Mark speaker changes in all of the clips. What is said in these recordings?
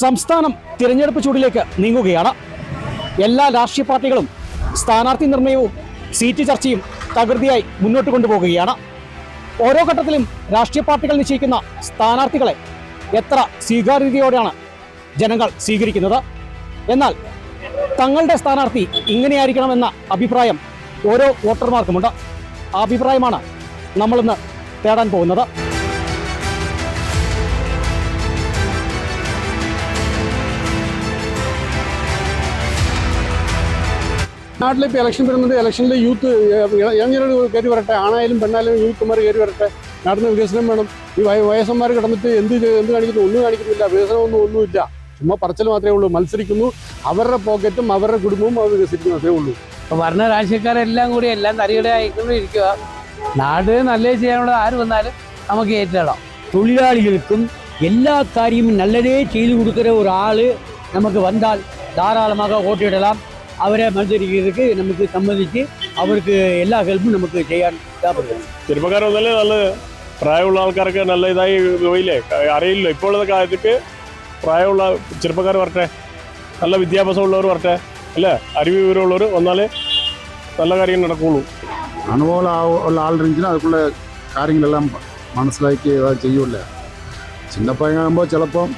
Speaker 1: സംസ്ഥാനം തിരഞ്ഞെടുപ്പ് ചൂടിലേക്ക് നീങ്ങുകയാണ്. എല്ലാ രാഷ്ട്രീയ പാർട്ടികളും സ്ഥാനാർത്ഥി നിർണയവും സീറ്റ് ചർച്ചയും തകൃതിയായി മുന്നോട്ട് കൊണ്ടുപോകുകയാണ്. ഓരോ ഘട്ടത്തിലും രാഷ്ട്രീയ പാർട്ടികൾ നിശ്ചയിക്കുന്ന സ്ഥാനാർത്ഥികളെ എത്ര സ്വീകാര്യതയോടെയാണ് ജനങ്ങൾ സ്വീകരിക്കുന്നത്? എന്നാൽ തങ്ങളുടെ സ്ഥാനാർത്ഥി ഇങ്ങനെയായിരിക്കണമെന്ന അഭിപ്രായം ഓരോ വോട്ടർമാർക്കുമുണ്ട്. ആ അഭിപ്രായമാണ് നമ്മളിന്ന് തേടാൻ പോകുന്നത്.
Speaker 2: നാട്ടിൽ ഇപ്പോൾ ഇലക്ഷൻ വരുന്നുണ്ട് ഇലക്ഷനിൽ യൂത്ത് ഇളഞ്ഞവർ കയറി വരട്ടെ ആണായാലും പെണ്ണായാലും യൂത്തുമാർ കയറി വരട്ടെ നാടിന് വികസനം വേണം ഈ വയ വയസ്സന്മാർ കിടന്നിട്ട് എന്ത് ചെയ്ത് എന്ത് കാണിക്കുന്നു ഒന്നും കാണിക്കുന്നില്ല വികസനമൊന്നും ഒന്നുമില്ല ചുമ്മാ പറച്ചൽ മാത്രമേ ഉള്ളൂ മത്സരിക്കുന്നു അവരുടെ പോക്കറ്റും അവരുടെ കുടുംബവും അവർ വികസിക്കുന്നു അതേ ഉള്ളൂ
Speaker 3: ഇപ്പൊ ഭരണ രാഷ്ട്രീയക്കാരെല്ലാം കൂടി എല്ലാം തരികട ആയിക്കൊണ്ടിരിക്കുക നാട് നല്ല ചെയ്യാനുള്ള ആര് വന്നാലും നമുക്ക് ഏറ്റിടാം
Speaker 4: தொழிலாளிகளுக்கும் எல்லா காரியமும் நல்லதே செய்து கொடுக்குற ஒரு ஆள் நமக்கு வந்தால் தாராளமாக ஓட்டிடலாம் അവരെ மனுஷரிக்கிறதுக்கு നമുക്ക് சம்மதித்து അവർക്ക് എല്ലാ ഹെൽപ്പും നമുക്ക് ചെയ്യാൻ
Speaker 5: പറ്റും ചെറുപ്പക്കാരൊന്നല്ലേ നല്ല പ്രായമുള്ള ആൾക്കാർക്ക് നല്ല ഇതായി പോയില്ലേ? അറിയില്ല. ഇപ്പോഴത്തെ കാര്യത്തിക്ക് പ്രായമുള്ള ചെറുപ്പക്കാർ വരട്ടെ. നല്ല വിദ്യാഭ്യാസം ഉള്ളവർ വരട്ടെ. അല്ലേ? അറിവ് വിവരമുള്ളവർ വന്നാലേ നല്ല കാര്യങ്ങൾ നടക്കുള്ളൂ.
Speaker 2: അണുബോളം ഉള്ള ആൾ ഇരുന്നിട്ട് അതുക്കുള്ള കാര്യങ്ങളെല്ലാം മനസ്സിലാക്കി ചെയ്യൂല ചിന്നപ്പയങ്ങാകുമ്പോൾ ചിലപ്പം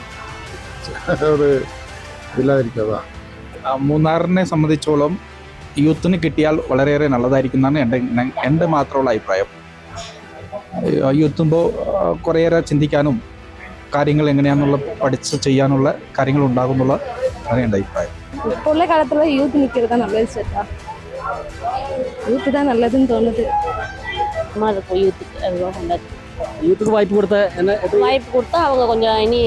Speaker 2: ഒരു ഇല്ലാതിരിക്കും
Speaker 6: മൂന്നാറിനെ സംബന്ധിച്ചോളം യൂത്തിന് കിട്ടിയാൽ വളരെയേറെ നല്ലതായിരിക്കുന്നതാണ് എൻ്റെ എൻ്റെ മാത്രമുള്ള അഭിപ്രായം ആ, യൂത്തുമ്പോൾ ആ, കുറേയേറെ ചിന്തിക്കാനും കാര്യങ്ങൾ എങ്ങനെയാണെന്നുള്ള പഠിച്ച് ചെയ്യാനുള്ള കാര്യങ്ങൾ ഉണ്ടാകുന്നുള്ള ആണ് എൻ്റെ അഭിപ്രായം
Speaker 7: இப்போ உள்ள காலத்துல யூத் நிக்கிறது தான் நல்லது சேட்டா யூத் தான் நல்லதுன்னு தோணுது
Speaker 8: சும்மா இருக்கும் யூத்துக்கு அதுதான் நல்லது
Speaker 1: യൂത്തിന് വായ്പ കൊടുത്ത എന്നെ
Speaker 8: வாய்ப்பு கொடுத்தா அவங்க கொஞ்சம் இனி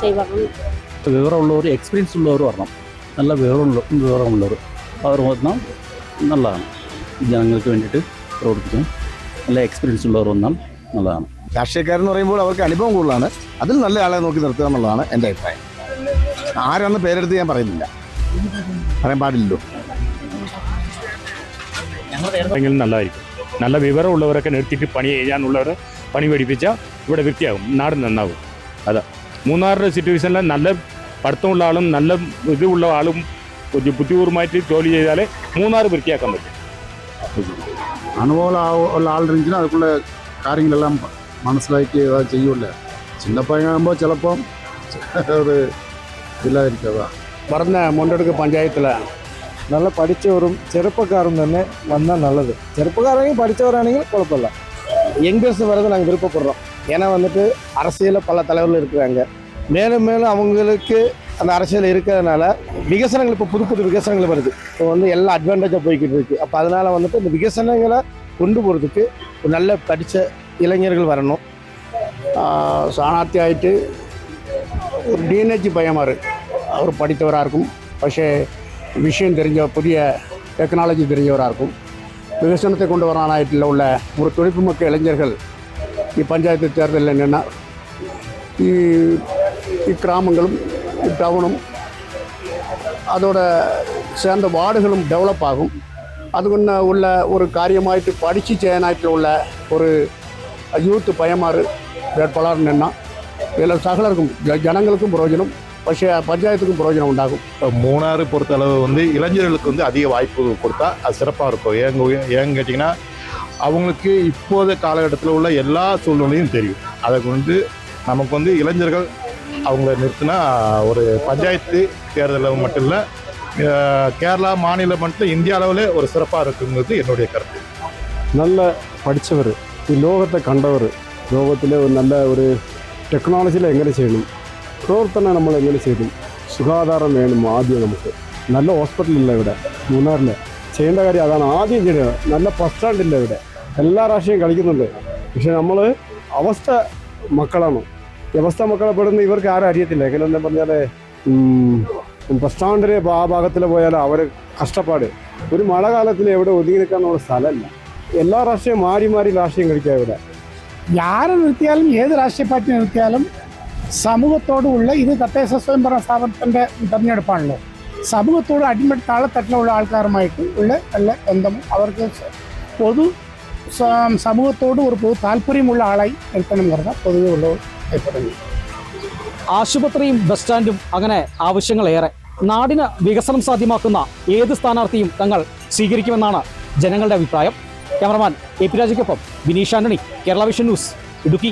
Speaker 8: செய்வாங்க
Speaker 9: വിവരമുള്ളവർ എക്സ്പീരിയൻസ് ഉള്ളവർ വരണം നല്ല വിവരമുള്ള വിവരമുള്ളവർ അവർ വന്നാൽ നല്ലതാണ്. ജനങ്ങൾക്ക് വേണ്ടിയിട്ട് പ്രവർത്തിക്കാൻ നല്ല എക്സ്പീരിയൻസ് ഉള്ളവർ വന്നാൽ നല്ലതാണ്.
Speaker 2: രാഷ്ട്രീയക്കാരെന്ന് പറയുമ്പോൾ അവർക്ക് അനുഭവം കൂടുതലാണ്. അതിൽ നല്ല ആളെ നോക്കി നിർത്തുക എന്നുള്ളതാണ് എന്റെ അഭിപ്രായം. ആരാന്ന് പേരെടുത്ത് ഞാൻ പറയുന്നില്ല. പറയാൻ പാടില്ലല്ലോ.
Speaker 5: എങ്കിലും നല്ലതായിരിക്കും. നല്ല വിവരമുള്ളവരൊക്കെ നിർത്തിയിട്ട് പണി ചെയ്യാനുള്ളവരെ പണി പഠിപ്പിച്ചാൽ ഇവിടെ വൃത്തിയാകും. നാട് നന്നാകും. അതാ. മൂന്നാറിന്റെ സിറ്റുവേഷനിൽ നല്ല പഠിത്തമുള്ള ആളും നല്ല ഇത് ഉള്ള ആളും ബുദ്ധിപൂർവമായിട്ട് ജോലി ചെയ്താലേ മൂന്നാർ വൃത്തിയാക്കാൻ പറ്റും
Speaker 2: അനുഭവം ഉള്ള ആളുണ്ടെങ്കിൽ അതുക്കുള്ള കാര്യങ്ങളെല്ലാം മനസ്സിലാക്കി ഇതാ ചെയ്യൂല ചിന്നപ്പഴകുമ്പോൾ ചിലപ്പം ഒരു ഇല്ലാതിരിക്കുക പറഞ്ഞ മുണ്ടെടുക്ക പഞ്ചായത്തിൽ
Speaker 10: നല്ല പഠിച്ചവരും ചെറുപ്പക്കാരും തന്നെ വന്നാൽ നല്ലത് ചെറുപ്പക്കാരാണെങ്കിൽ படித்தவரானீங்க குழப்பம் இல்லை யங்கர்ஸ் வரதை நாங்கள் விருப்பப்படுறோம் ஏன்னா வந்துட்டு அரசியலில் பல தலைவர்கள் இருக்கிறாங்க மேலும் மேலும் அவங்களுக்கு அந்த அரசியல் இருக்கிறதுனால விகசனங்கள் இப்போ புது புது விகசனங்கள் வருது. இப்போ வந்து எல்லா அட்வான்டேஜாக போய்கிட்டு இருக்குது அப்போ அதனால் வந்துட்டு இந்த விகசனங்களை கொண்டு போகிறதுக்கு ஒரு நல்ல படித்த இளைஞர்கள் வரணும்.
Speaker 2: சாணார்த்தி ஆகிட்டு ஒரு டிஎன்ஹெச் பயமாக அவர் படித்தவராக இருக்கும் பஷே விஷயம் தெரிஞ்ச புதிய டெக்னாலஜி தெரிஞ்சவராக இருக்கும் விகசனத்தை கொண்டு வரானாயிட்டில் உள்ள ஒரு தொழில்நுட்பமிக்க இளைஞர்கள் பஞ்சாயத்து தேர்தலில் என்னென்னா இக்கிராமங்களும் டவுனும் அதோட சேர்ந்த வார்டுகளும் டெவலப் ஆகும். அதுக்குன்னு உள்ள ஒரு காரியமாயிட்டு படித்து சேனாயத்தில் உள்ள ஒரு யூத்து பயமாறு வேட்பாளர் நின்னா இதில் சகலருக்கும் ஜனங்களுக்கும் பிரயோஜனம் பஷே பஞ்சாயத்துக்கும் பிரயோஜனம் உண்டாகும்.
Speaker 11: இப்போ மூணாறு பொறுத்தளவு வந்து இளைஞர்களுக்கு வந்து அதிக வாய்ப்பு கொடுத்தா அது சிறப்பாக இருக்கும். ஏங்க ஏன்னு கேட்டிங்கன்னா அவங்களுக்கு இப்போதைய காலகட்டத்தில் உள்ள எல்லா சூழ்நிலையும் தெரியும். அதை கொண்டு நமக்கு வந்து இளைஞர்கள் அவங்கள நிறுத்தினா ஒரு பஞ்சாயத்து தேர்தலில் மட்டும் இல்லை கேரளா மாநில மட்டும் இந்திய அளவில் ஒரு சிறப்பாக இருக்குங்கிறது என்னுடைய கருத்து
Speaker 2: നല്ല പഠിച്ചവർ ഈ ലോകത്തെ കണ്ടവർ ലോകത്തിലെ ഒരു നല്ല ഒരു ടെക്നോളജിയിൽ എങ്ങനെ ചെയ്യണം പ്രവർത്തനം നമ്മൾ എങ്ങനെ ചെയ്യണം സുഖാധാരം വേണം ആദ്യം നമുക്ക് നല്ല ഹോസ്പിറ്റലില്ല ഇവിടെ മൂന്നാറിൽ ചെയ്യേണ്ട കാര്യം അതാണ് ആദ്യം ചെയ്യേണ്ടത് നല്ല ബസ് സ്റ്റാൻഡില്ല ഇവിടെ എല്ലാ രാഷ്ട്രീയം കളിക്കുന്നുണ്ട് പക്ഷെ നമ്മൾ അവസ്ഥ മക്കളാണ് വ്യവസ്ഥ മക്കളെപ്പെടുന്ന ഇവർക്ക് ആരും അറിയത്തില്ല. എങ്ങനെയെന്ന് പറഞ്ഞാൽ ബസ് സ്റ്റാൻഡിലെ ആ ഭാഗത്തിൽ പോയാൽ അവർ കഷ്ടപ്പാട്. ഒരു മഴ കാലത്തിൽ എവിടെ ഒതുങ്ങി നിൽക്കാനുള്ള സ്ഥലമല്ല. എല്ലാ രാഷ്ട്രീയം മാറി മാറി രാഷ്ട്രീയം കഴിക്കുക ഇവിടെ.
Speaker 10: ആരെ നിർത്തിയാലും ഏത് രാഷ്ട്രീയ പാർട്ടി നിർത്തിയാലും സമൂഹത്തോടുള്ള ഇത് തദ്ദേശ സ്വയംഭരണ സ്ഥാപനത്തിന്റെ തെരഞ്ഞെടുപ്പാണല്ലോ. സമൂഹത്തോട് അടിമട്ട് താഴെത്തട്ടിലുള്ള ആൾക്കാരുമായിട്ട് ഉള്ള ഉള്ള ബന്ധം അവർക്ക് പൊതു സമൂഹത്തോട് ഒരു പൊതു താല്പര്യമുള്ള ആളായി നിൽക്കണം എന്ന് പറഞ്ഞാൽ പൊതുവെ ഉള്ള.
Speaker 1: ആശുപത്രിയും ബസ് സ്റ്റാൻഡും അങ്ങനെ ആവശ്യങ്ങളേറെ. നാടിന് വികസനം സാധ്യമാക്കുന്ന ഏത് സ്ഥാനാർത്ഥിയും തങ്ങൾ സ്വീകരിക്കുമെന്നാണ് ജനങ്ങളുടെ അഭിപ്രായം. ക്യാമറമാൻ എ പി രാജയ്ക്കൊപ്പം ബിനീഷ് ആന്റണി കേരള വിഷൻ ന്യൂസ് ഇടുക്കി.